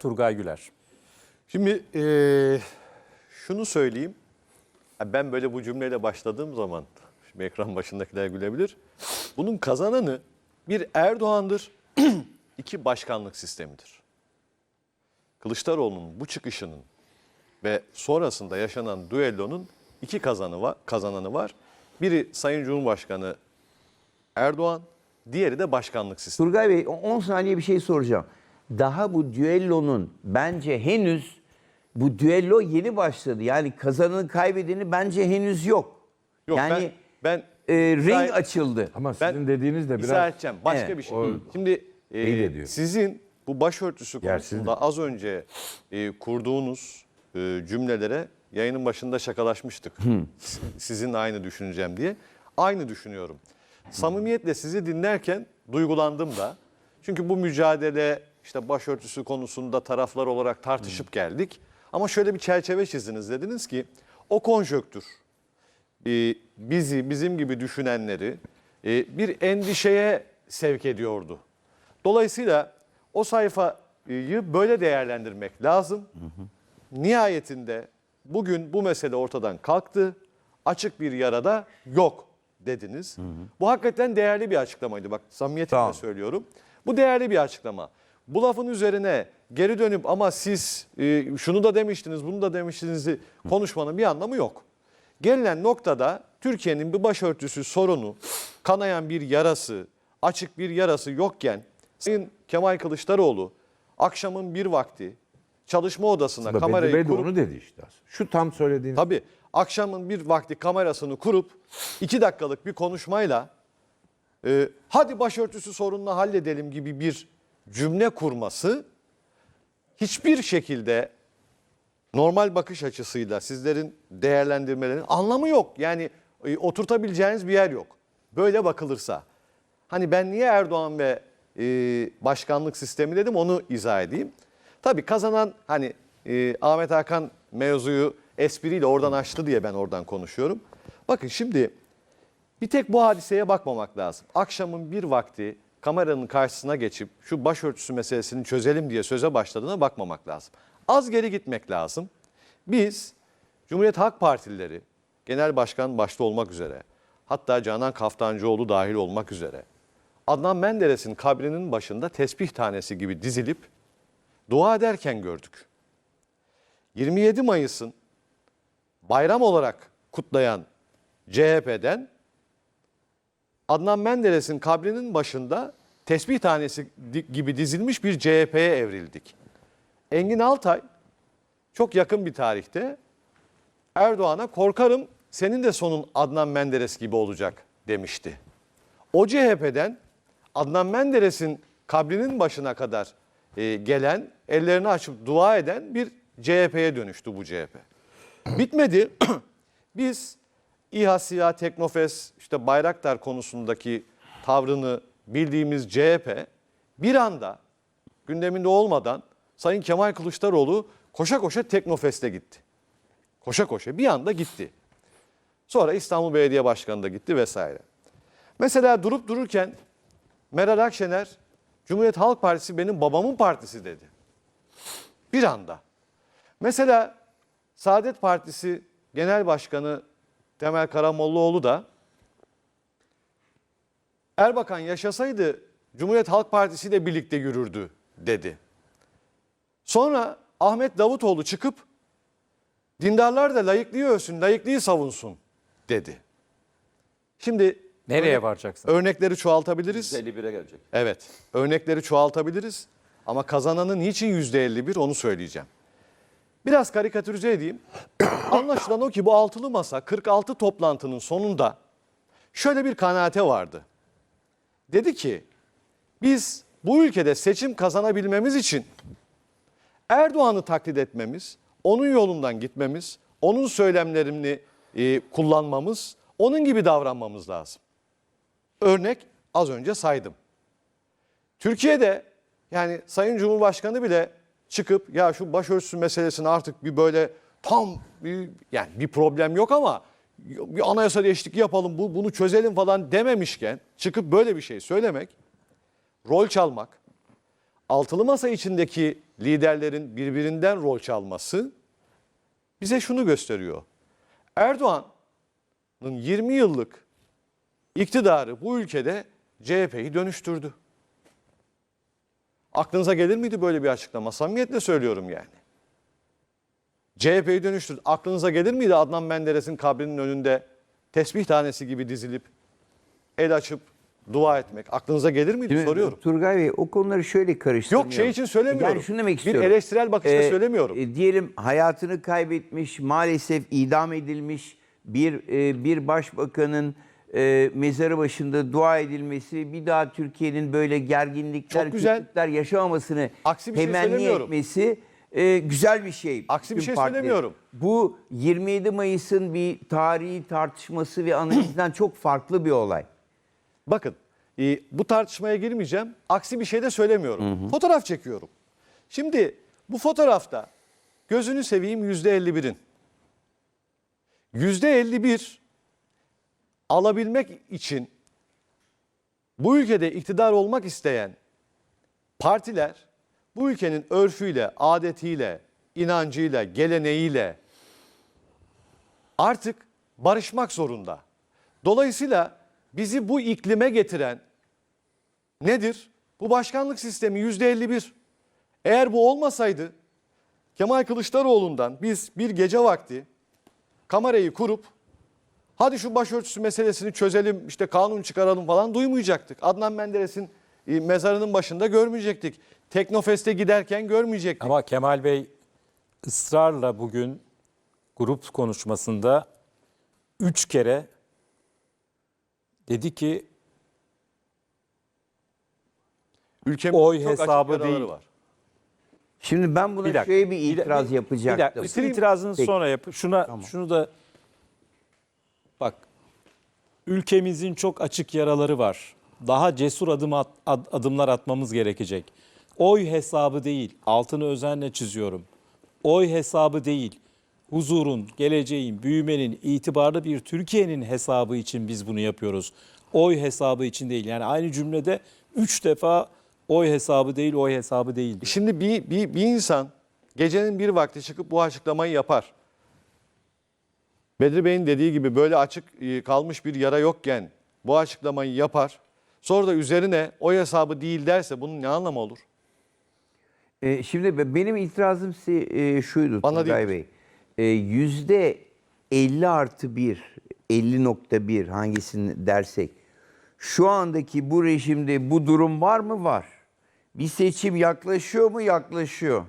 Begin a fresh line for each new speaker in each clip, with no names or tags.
Turgay Güler.
Şimdi eee, şunu söyleyeyim. Ben böyle bu cümleyle başladığım zaman, şimdi ekran başındakiler gülebilir. Bunun kazananı bir Erdoğan'dır, iki başkanlık sistemidir. Kılıçdaroğlu'nun bu çıkışının ve sonrasında yaşanan düellonun iki kazanı var, kazananı var. Biri Sayın Cumhurbaşkanı Erdoğan, diğeri de başkanlık sistemi.
Turgay Bey 10 saniye bir şey soracağım. Daha bu düellonun bence henüz bu düello yeni başladı. Yani kazananı kaybedeni bence henüz yok.
Yok
yani
ben,
e, ring açıldı.
Ama
Ben
sizin dediğiniz de biraz
edeceğim. Başka
Evet.
bir şey.
O-
Şimdi e,
İyi de diyor.
sizin bu başörtüsü
Yersiz
konusunda az önce e, kurduğunuz e, cümlelere yayının başında şakalaşmıştık. S- Sizin aynı düşüneceğim diye. Aynı düşünüyorum. Samimiyetle sizi dinlerken duygulandım da. Çünkü bu mücadele işte başörtüsü konusunda taraflar olarak tartışıp geldik. Ama şöyle bir çerçeve çizdiniz. Dediniz ki o konjöktür e, bizi, bizim gibi düşünenleri e, bir endişeye sevk ediyordu. Dolayısıyla o sayfayı böyle değerlendirmek lazım. Nihayetinde bugün bu mesele ortadan kalktı. Açık bir yarada yok dediniz. Bu hakikaten değerli bir açıklamaydı. Bak samimiyetimle
Tamam.
söylüyorum. Bu değerli bir açıklama. Bu lafın üzerine geri dönüp ama siz e, şunu da demiştiniz, bunu da demiştiniz konuşmanın bir anlamı yok. Gelinen noktada Türkiye'nin bir başörtüsü sorunu, kanayan bir yarası, açık bir yarası yokken Sayın Kemal Kılıçdaroğlu akşamın bir vakti çalışma odasına
Aslında
kamerayı
de
kurup
onu dedi işte. Şu tam söylediğiniz.
Tabii akşamın bir vakti kamerasını kurup iki dakikalık bir konuşmayla e, hadi başörtüsü sorununu halledelim gibi bir cümle kurması hiçbir şekilde normal bakış açısıyla sizlerin değerlendirmelerinin anlamı yok. Yani e, oturtabileceğiniz bir yer yok. Böyle bakılırsa. Hani ben niye Erdoğan ve e, başkanlık sistemi dedim onu izah edeyim. Tabii kazanan hani e, Ahmet Hakan mevzuyu espriyle oradan açtı diye ben oradan konuşuyorum. Bakın şimdi bir tek bu hadiseye bakmamak lazım. Akşamın bir vakti kameranın karşısına geçip şu başörtüsü meselesini çözelim diye söze başladığına bakmamak lazım. Az geri gitmek lazım. Biz Cumhuriyet Halk Partilileri, Genel Başkan başta olmak üzere, hatta Canan Kaftancıoğlu dahil olmak üzere, Adnan Menderes'in kabrinin başında tesbih tanesi gibi dizilip dua ederken gördük. 27 Mayıs'ın bayram olarak kutlayan CHP'den Adnan Menderes'in kabrinin başında tesbih tanesi gibi dizilmiş bir CHP'ye evrildik. Engin Altay çok yakın bir tarihte Erdoğan'a korkarım senin de sonun Adnan Menderes gibi olacak demişti. O CHP'den Adnan Menderes'in kabrinin başına kadar e, gelen, ellerini açıp dua eden bir CHP'ye dönüştü bu CHP. Bitmedi. Biz İHA, SİHA, Teknofest, işte Bayraktar konusundaki tavrını bildiğimiz CHP bir anda gündeminde olmadan Sayın Kemal Kılıçdaroğlu koşa koşa Teknofest'e gitti. Koşa koşa bir anda gitti. Sonra İstanbul Belediye Başkanı da gitti vesaire. Mesela durup dururken Meral Akşener Cumhuriyet Halk Partisi benim babamın partisi dedi. Bir anda. Mesela Saadet Partisi Genel Başkanı Temel Karamollaoğlu da Erbakan yaşasaydı Cumhuriyet Halk Partisi ile birlikte yürürdü dedi. Sonra Ahmet Davutoğlu çıkıp dindarlar da layıklığı ölsün, layıklığı savunsun dedi. Şimdi
Nereye
örnek-
varacaksın?
Örnekleri çoğaltabiliriz.
51'e gelecek.
Evet, örnekleri çoğaltabiliriz ama kazananın niçin %51 onu söyleyeceğim. Biraz karikatürize edeyim. Anlaşılan o ki bu altılı masa 46 toplantının sonunda şöyle bir kanaate vardı. Dedi ki biz bu ülkede seçim kazanabilmemiz için Erdoğan'ı taklit etmemiz, onun yolundan gitmemiz, onun söylemlerini e, kullanmamız, onun gibi davranmamız lazım. Örnek az önce saydım. Türkiye'de yani Sayın Cumhurbaşkanı bile çıkıp ya şu başörtüsü meselesini artık bir böyle tam bir, yani bir problem yok ama bir anayasa değişikliği yapalım bu, bunu çözelim falan dememişken çıkıp böyle bir şey söylemek, rol çalmak, altılı masa içindeki liderlerin birbirinden rol çalması bize şunu gösteriyor. Erdoğan'ın 20 yıllık iktidarı bu ülkede CHP'yi dönüştürdü. Aklınıza gelir miydi böyle bir açıklama? Samimiyetle söylüyorum yani. CHP'yi dönüştürdü. Aklınıza gelir miydi Adnan Menderes'in kabrinin önünde tesbih tanesi gibi dizilip el açıp dua etmek? Aklınıza gelir miydi?
Şimdi
Soruyorum.
Turgay Bey o konuları şöyle karıştırmıyor.
Yok, şey için söylemiyorum.
Yani şunu demek
Bir
istiyorum.
eleştirel bakışla söylemiyorum.
e, diyelim hayatını kaybetmiş, maalesef idam edilmiş bir e, bir başbakanın e, mezarı başında dua edilmesi, bir daha Türkiye'nin böyle gerginlikler,
Çok güzel.
yaşamamasını
Aksi bir şey
temenni
söylemiyorum.
etmesi e, güzel bir şey.
Aksi bir şey
partilerin.
söylemiyorum.
Bu 27 Mayıs'ın bir tarihi tartışması ve analizden çok farklı bir olay.
Bakın e, bu tartışmaya girmeyeceğim. Aksi bir şey de söylemiyorum. Fotoğraf çekiyorum. Şimdi bu fotoğrafta gözünü seveyim yüzde 51'in. Yüzde 51 alabilmek için bu ülkede iktidar olmak isteyen partiler bu ülkenin örfüyle, adetiyle, inancıyla, geleneğiyle artık barışmak zorunda. Dolayısıyla bizi bu iklime getiren nedir? Bu başkanlık sistemi yüzde 51. Eğer bu olmasaydı Kemal Kılıçdaroğlu'ndan biz bir gece vakti kamerayı kurup hadi şu başörtüsü meselesini çözelim işte kanun çıkaralım falan duymayacaktık. Adnan Menderes'in e, mezarının başında görmeyecektik. Teknofest'e giderken görmeyecektik.
Ama Kemal Bey ısrarla bugün grup konuşmasında üç kere dedi ki
Ülkemin
oy
çok
hesabı değil.
var.
Şimdi ben buna
bir dakika.
şöyle bir itiraz
bir-
yapacaktım.
Bir dakika. Bütün itirazını
Peki.
sonra yap. Şuna şunu da bak. Ülkemizin çok açık yaraları var. Daha cesur adım at- ad- adımlar atmamız gerekecek. Oy hesabı değil. Altını özenle çiziyorum. Oy hesabı değil. Huzurun, geleceğin, büyümenin, itibarlı bir Türkiye'nin hesabı için biz bunu yapıyoruz. Oy hesabı için değil. Yani aynı cümlede üç defa oy hesabı değil, oy hesabı değil.
Şimdi bir, bir, bir insan gecenin bir vakti çıkıp bu açıklamayı yapar. Bedri Bey'in dediği gibi böyle açık e, kalmış bir yara yokken bu açıklamayı yapar. Sonra da üzerine o hesabı değil derse bunun ne anlamı olur?
Ee, şimdi be- benim itirazım e, şuydu
Bana
Turgay. Bey. Ee, Yüzde 50 artı 1, 50.1 hangisini dersek. Şu andaki bu rejimde bu durum var mı? Var. Bir seçim yaklaşıyor mu? Yaklaşıyor.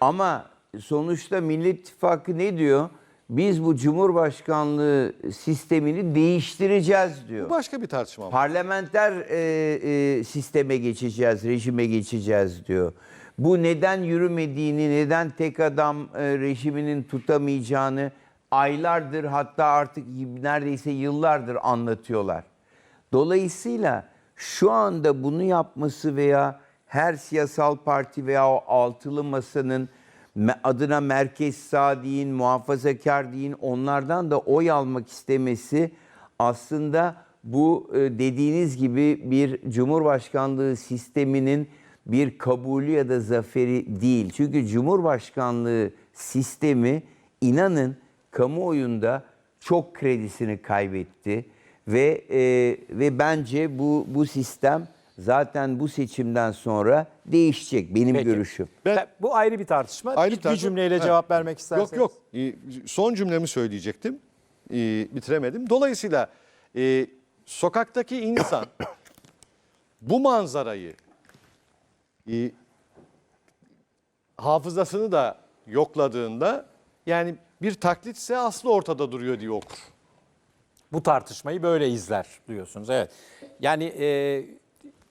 Ama sonuçta Millet İttifakı ne diyor? Biz bu Cumhurbaşkanlığı sistemini değiştireceğiz diyor.
Bu başka bir tartışma. ama.
Parlamenter e, e, sisteme geçeceğiz, rejime geçeceğiz diyor. Bu neden yürümediğini, neden tek adam e, rejiminin tutamayacağını aylardır hatta artık neredeyse yıllardır anlatıyorlar. Dolayısıyla şu anda bunu yapması veya her siyasal parti veya o altılı masanın adına merkez sağ deyin, muhafazakar deyin onlardan da oy almak istemesi aslında bu e, dediğiniz gibi bir cumhurbaşkanlığı sisteminin bir kabulü ya da zaferi değil. Çünkü cumhurbaşkanlığı sistemi inanın kamuoyunda çok kredisini kaybetti ve e, ve bence bu bu sistem zaten bu seçimden sonra değişecek benim
Peki.
görüşüm.
Ben-
bu ayrı bir tartışma.
Ayrı
bir,
bir tartışma.
bir cümleyle
Evet.
cevap vermek isterseniz.
Yok yok. Ee, Son cümlemi söyleyecektim. Ee, Bitiremedim. Dolayısıyla e, sokaktaki insan bu manzarayı e, hafızasını da yokladığında yani bir taklitse aslı ortada duruyor diye okur.
Bu tartışmayı böyle izler diyorsunuz. Evet. Yani e,